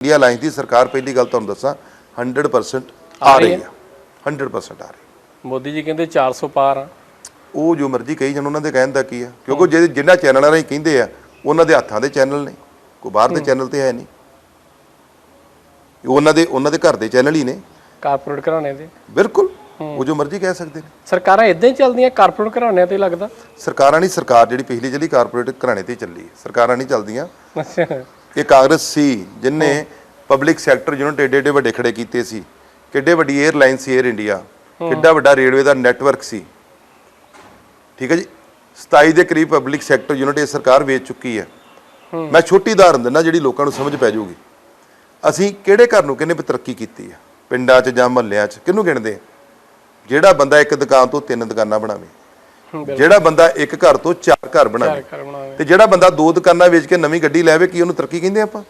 India alliance ਦੀ ਸਰਕਾਰ ਪਹਿਲੀ ਗੱਲ ਤੁਹਾਨੂੰ ਦੱਸਾਂ 100% ਆ ਰਹੀ ਆ। 100% ਆ ਰਹੀ ਮੋਦੀ ਜੀ ਕਹਿੰਦੇ 400 ਪਾਰ ਆ। ਉਹ ਜੋ ਮਰਜ਼ੀ ਕਹੀ ਜਾਣ ਉਹਨਾਂ ਦੇ ਕਹਿਣ ਦਾ ਕੀ ਆ? ਕਿਉਂਕਿ ਜਿਹੜੇ ਜਿਨ੍ਹਾਂ ਚੈਨਲਾਂ ਰਾਹੀਂ ਕਹਿੰਦੇ ਆ ਉਹਨਾਂ ਦੇ ਹੱਥਾਂ ਦੇ ਚੈਨਲ ਨੇ। ਕੋਈ ਬਾਹਰ ਦੇ ਚੈਨਲ ਤੇ ਹੈ ਨਹੀਂ। ਉਹਨਾਂ ਦੇ ਉਹਨਾਂ ਦੇ ਘਰ ਦੇ ਚੈਨਲ ਹੀ ਨੇ। ਕਾਰਪੋਰੇਟ ਘਰਾਣੇ ਦੇ। ਬਿਲਕੁਲ। ਉਹ ਜੋ ਮਰਜ਼ੀ ਕਹਿ ਸਕਦੇ ਨੇ। ਸਰਕਾਰਾਂ ਇਦਾਂ ਹੀ ਚੱਲਦੀਆਂ ਕਾਰਪੋਰੇਟ ਘਰਾਣਿਆਂ ਤੇ ਲੱਗਦਾ। ਸਰਕਾਰਾਂ ਨਹੀਂ ਸਰਕਾਰ ਜਿਹੜੀ ਪਿਛਲੀ ਜਿਹੜੀ ਕਾਰਪੋਰੇਟ ਘਰਾਣੇ ਤੇ ਚੱਲੀ। ਸਰਕਾਰਾਂ ਨਹੀਂ ਚੱਲਦੀਆਂ। ਅੱਛਾ। ਇਹ ਕਾਂਗਰਸ ਸੀ ਜਿਨਨੇ ਪਬਲਿਕ ਸੈਕਟਰ ਯੂਨਿਟ ਏਡੇ ਏਡੇ ਵੱਡੇ ਖੜੇ ਕੀਤੇ ਸੀ। ਕਿੱਡੇ ਵੱਡੀ 에ਅਰਲਾਈਨ ਸੀ 에ਅਰ ਇੰਡੀਆ ਕਿੱਡਾ ਵੱਡਾ ਰੇਲਵੇ ਦਾ ਨੈਟਵਰਕ ਸੀ। ਠੀਕ ਹੈ ਜੀ? 27 ਦੇ ਕਰੀਬ ਪਬਲਿਕ ਸੈਕਟਰ ਯੂਨਿਟ ਇਹ ਸਰਕਾਰ ਵੇਚ ਚੁੱਕੀ ਹੈ। ਮੈਂ ਛੋਟੀ ਉਦਾਹਰਨ ਦਿੰਦਾ ਜਿਹੜੀ ਲੋਕਾਂ ਨੂੰ ਸਮਝ ਪੈ ਜਾਊਗੀ। ਅਸੀਂ ਕਿਹੜੇ ਘਰ ਨੂੰ ਕਿੰਨੇ ਤਰੱਕੀ ਕੀਤੀ ਹੈ? ਪਿੰਡਾਂ 'ਚ ਜਾਂ ਮਹੱਲਿਆਂ 'ਚ? ਕਿਹਨੂੰ ਗਿਣਦੇ ਜਿਹੜਾ ਬੰਦਾ ਇੱਕ ਦੁਕਾਨ ਤੋਂ ਤਿੰਨ ਦੁਕਾਨਾਂ ਬਣਾਵੇ। ਜਿਹੜਾ ਬੰਦਾ ਇੱਕ ਘਰ ਤੋਂ ਚਾਰ ਘਰ ਬਣਾਵੇ ਤੇ ਜਿਹੜਾ ਬੰਦਾ ਦੋ ਦੁਕਾਨਾਂ ਵੇਚ ਕੇ ਨਵੀਂ ਗੱਡੀ ਲੈਵੇ ਕੀ ਉਹਨੂੰ ਤਰੱਕੀ ਕਹਿੰਦੇ ਆਪਾਂ?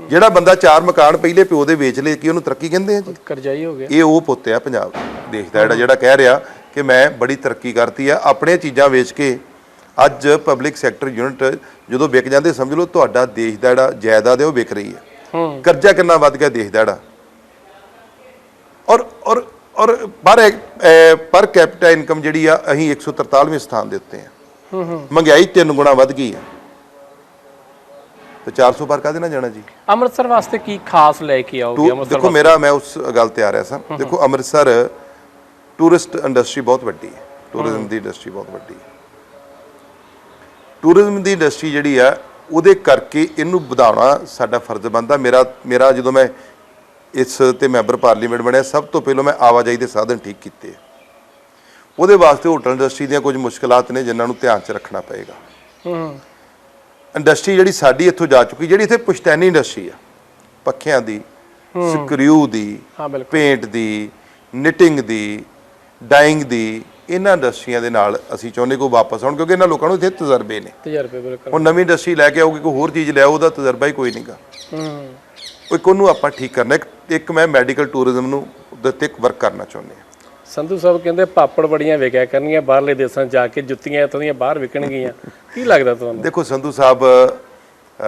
ਜਿਹੜਾ ਬੰਦਾ ਚਾਰ ਮਕਾਨ ਪਹਿਲੇ ਪਿਓ ਦੇ ਵੇਚ ਲਏ ਕੀ ਉਹਨੂੰ ਤਰੱਕੀ ਕਹਿੰਦੇ ਆ ਜੀ? ਕਰਜ਼ਾਈ ਹੋ ਗਿਆ। ਇਹ ਉਹ ਪੁੱਤ ਆ ਪੰਜਾਬ ਦੇਸ਼ ਦਾ ਜਿਹੜਾ ਜਿਹੜਾ ਕਹਿ ਰਿਹਾ ਕਿ ਮੈਂ ਬੜੀ ਤਰੱਕੀ ਕਰਤੀ ਆ ਆਪਣੀਆਂ ਚੀਜ਼ਾਂ ਵੇਚ ਕੇ ਅੱਜ ਪਬਲਿਕ ਸੈਕਟਰ ਯੂਨਿਟ ਜਦੋਂ ਵਿਕ ਜਾਂਦੇ ਸਮਝ ਲਓ ਤੁਹਾਡਾ ਦੇਸ਼ ਦਾ ਜਿਹੜਾ ਜਾਇਦਾਦ ਹੈ ਉਹ ਵਿਕ ਰਹੀ ਹੈ ਹੂੰ। ਕਰਜ਼ਾ ਕਿੰਨਾ ਵੱਧ ਗਿਆ ਦੇਸ਼ ਦਾ ਜਿਹੜਾ? ਔਰ ਔਰ ਔਰ ਪਰ ਪਰ ਕੈਪੀਟਾ ਇਨਕਮ ਜਿਹੜੀ ਆ ਅਸੀਂ 143ਵੇਂ ਸਥਾਨ ਦੇ ਉੱਤੇ ਆ ਹੂੰ ਹੂੰ। ਮਹਿੰਗਾਈ ਤਿੰਨ ਗੁਣਾ ਵੱਧ ਗਈ ਆ। ਤੇ 400 ਪਰ ਕਾਹਦੇ ਨਾਲ ਜਾਣਾ ਜੀ? ਅੰਮ੍ਰਿਤਸਰ ਵਾਸਤੇ ਕੀ ਖਾਸ ਲੈ ਕੇ ਆਓਗੇ? ਅੰਮ੍ਰਿਤਸਰ ਦੇਖੋ ਮੇਰਾ ਮੈਂ ਉਸ ਗੱਲ ਤੇ ਆ ਰਿਹਾ ਸਾਂ। ਦੇਖੋ ਅੰਮ੍ਰਿਤਸਰ ਟੂਰਿਸਟ ਇੰਡਸਟਰੀ ਬਹੁਤ ਵੱਡੀ ਹੈ। ਟੂਰਿਜ਼ਮ ਦੀ ਇੰਡਸਟਰੀ ਬਹੁਤ ਵੱਡੀ ਹੈ। ਟੂਰਿਜ਼ਮ ਦੀ ਇੰਡਸਟਰੀ ਜਿਹੜੀ ਆ ਉਹਦੇ ਕਰਕੇ ਇਹਨੂੰ ਵਧਾਉਣਾ ਸਾਡਾ ਫਰਜ਼ ਬਣਦਾ। ਮੇਰਾ ਮੇਰਾ ਜਦੋਂ ਮੈਂ ਇਸ ਤੇ ਮੈਂਬਰ ਪਾਰਲੀਮੈਂਟ ਬਣਿਆ ਸਭ ਤੋਂ ਪਹਿਲਾਂ ਮੈਂ ਆਵਾਜਾਈ ਦੇ ਸਾਧਨ ਠੀਕ ਕੀਤੇ। ਉਹਦੇ ਵਾਸਤੇ ਹੋਟਲ ਇੰਡਸਟਰੀ ਦੀਆਂ ਕੁਝ ਮੁਸ਼ਕਲਾਂ ਨੇ ਜਿਨ੍ਹਾਂ ਨੂੰ ਧਿਆਨ 'ਚ ਰੱਖਣਾ ਪਏਗਾ। ਹੂੰ। ਇੰਡਸਟਰੀ ਜਿਹੜੀ ਸਾਡੀ ਇੱਥੋਂ ਜਾ ਚੁੱਕੀ ਜਿਹੜੀ ਇੱਥੇ ਪੁਸ਼ਤੈਨੀ ਇੰਡਸਟਰੀ ਆ ਪੱਖਿਆਂ ਦੀ ਸਕਰੂ ਦੀ ਪੇਂਟ ਦੀ ਨਿਟਿੰਗ ਦੀ ਡਾਈਂਗ ਦੀ ਇਹਨਾਂ ਇੰਡਸਟਰੀਆਂ ਦੇ ਨਾਲ ਅਸੀਂ ਚਾਹੁੰਦੇ ਕੋ ਵਾਪਸ ਆਉਣ ਕਿਉਂਕਿ ਇਹਨਾਂ ਲੋਕਾਂ ਨੂੰ ਇੱਥੇ ਤਜਰਬੇ ਨੇ। ਤਜਰਬੇ ਬਿਲਕੁਲ। ਹੁਣ ਨਵੀਂ ਇੰਡਸਟਰੀ ਲੈ ਕੇ ਆਓਗੇ ਕੋਈ ਹੋਰ ਚੀਜ਼ ਲੈ ਉਹਦਾ ਤਜਰਬਾ ਹੀ ਕੋਈ ਨਹੀਂਗਾ ਹੂੰ। ਇੱਕ ਉਹਨੂੰ ਆਪਾਂ ਠੀਕ ਕਰਨਾ ਇੱਕ ਇੱਕ ਮੈਂ ਮੈਡੀਕਲ ਟੂਰਿਜ਼ਮ ਨੂੰ ਉਹਦੇ ਤੇ ਵਰਕ ਕਰਨਾ ਚਾਹੁੰਦੇ ਹਾਂ। ਸੰਧੂ ਸਾਹਿਬ ਕਹਿੰਦੇ ਪਾਪੜ ਬੜੀਆਂ ਵਿਕਿਆ ਕਰਨਗੀਆਂ ਬਾਹਰਲੇ ਦੇਸ਼ਾਂ ਜਾ ਕੇ ਜੁੱਤੀਆਂ ਇੱਥੋਂ ਦੀਆਂ ਬਾਹਰ ਵਿਕਣਗੀਆਂ। ਕੀ ਲੱਗਦਾ ਤੁਹਾਨੂੰ? ਦੇਖੋ ਸੰਧੂ ਸਾਹਿਬ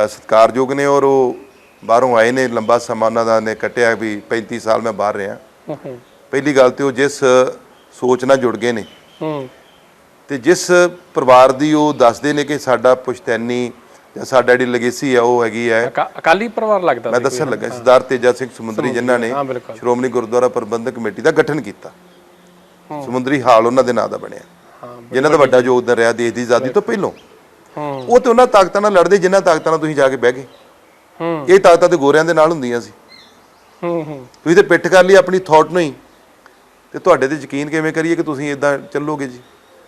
ਸਤਿਕਾਰਯੋਗ ਨੇ ਔਰ ਉਹ ਬਾਹਰੋਂ ਆਏ ਨੇ ਲੰਬਾ ਸਮਾਂ ਉਹਨਾਂ ਦਾ ਨੇ ਕੱਟਿਆ ਵੀ 35 ਸਾਲ ਮੈਂ ਬਾਹਰ ਰਿਹਾ। ਪਹਿਲੀ ਗੱਲ ਤੇ ਉਹ ਜਿਸ ਸੋਚ ਨਾਲ ਜੁੜ ਗਏ ਨੇ। ਤੇ ਜਿਸ ਪਰਿਵਾਰ ਦੀ ਉਹ ਦੱਸਦੇ ਨੇ ਕਿ ਸਾਡਾ ਪੁਸ਼ਤੈਨੀ ਜਾਂ ਸਾਡਾ ਜਿਹੜੀ ਲੈਗੇਸੀ ਆ ਉਹ ਹੈਗੀ ਹੈ। ਅਕਾ- ਅਕਾਲੀ ਪਰਿਵਾਰ ਲੱਗਦਾ ਮੈਂ ਦੱਸਣ ਲੱਗਾ ਸਰਦਾਰ ਤੇਜਾ ਸਿੰਘ ਸਮੁੰਦਰੀ ਜਿਨ੍ਹਾਂ ਨੇ ਹਾਂ ਬਿਲਕੁਲ। ਸ਼੍ਰੋਮਣੀ ਗੁਰਦੁਆਰਾ ਪ੍ਰਬੰਧਕ ਕਮੇਟੀ ਦਾ ਗਠਨ ਕੀਤਾ। ਸਮੁੰਦਰੀ ਹਾਲ ਉਹਨਾਂ ਦੇ ਨਾਂ ਦਾ ਬਣਿਆ। ਹਾਂ ਜਿਨ੍ਹਾਂ ਦਾ ਵੱਡਾ ਯੋਗਦਾਨ ਰਿਹਾ ਦੇਸ਼ ਦੀ ਆਜ਼ਾਦੀ ਤੋਂ ਪਹਿਲਾਂ। ਹੂੰ। ਉਹ ਤੇ ਉਹਨਾਂ ਤਾਕਤਾਂ ਨਾਲ ਲੜਦੇ ਜਿਨ੍ਹਾਂ ਤਾਕਤਾਂ ਨਾਲ ਤੁਸੀਂ ਜਾ ਕੇ ਬਹਿ ਗਏ। ਹੂੰ। ਇਹ ਤਾਕਤਾਂ ਤੇ ਗੋਰਿਆਂ ਦੇ ਨਾਲ ਹੁੰਦੀਆਂ ਸੀ। ਹੂੰ ਹੂੰ। ਤੁਸੀਂ ਤੇ ਪਿੱਠ ਕਰ ਲਈ ਆਪਣੀ ਥਾਟ ਨੂੰ ਹੀ। ਤੇ ਤੁਹਾਡੇ ਤੇ ਯਕੀਨ ਕਿਵੇਂ ਕਰੀਏ ਕਿ ਤੁਸੀਂ ਇਦਾਂ ਚੱਲੋਗੇ ਜੀ?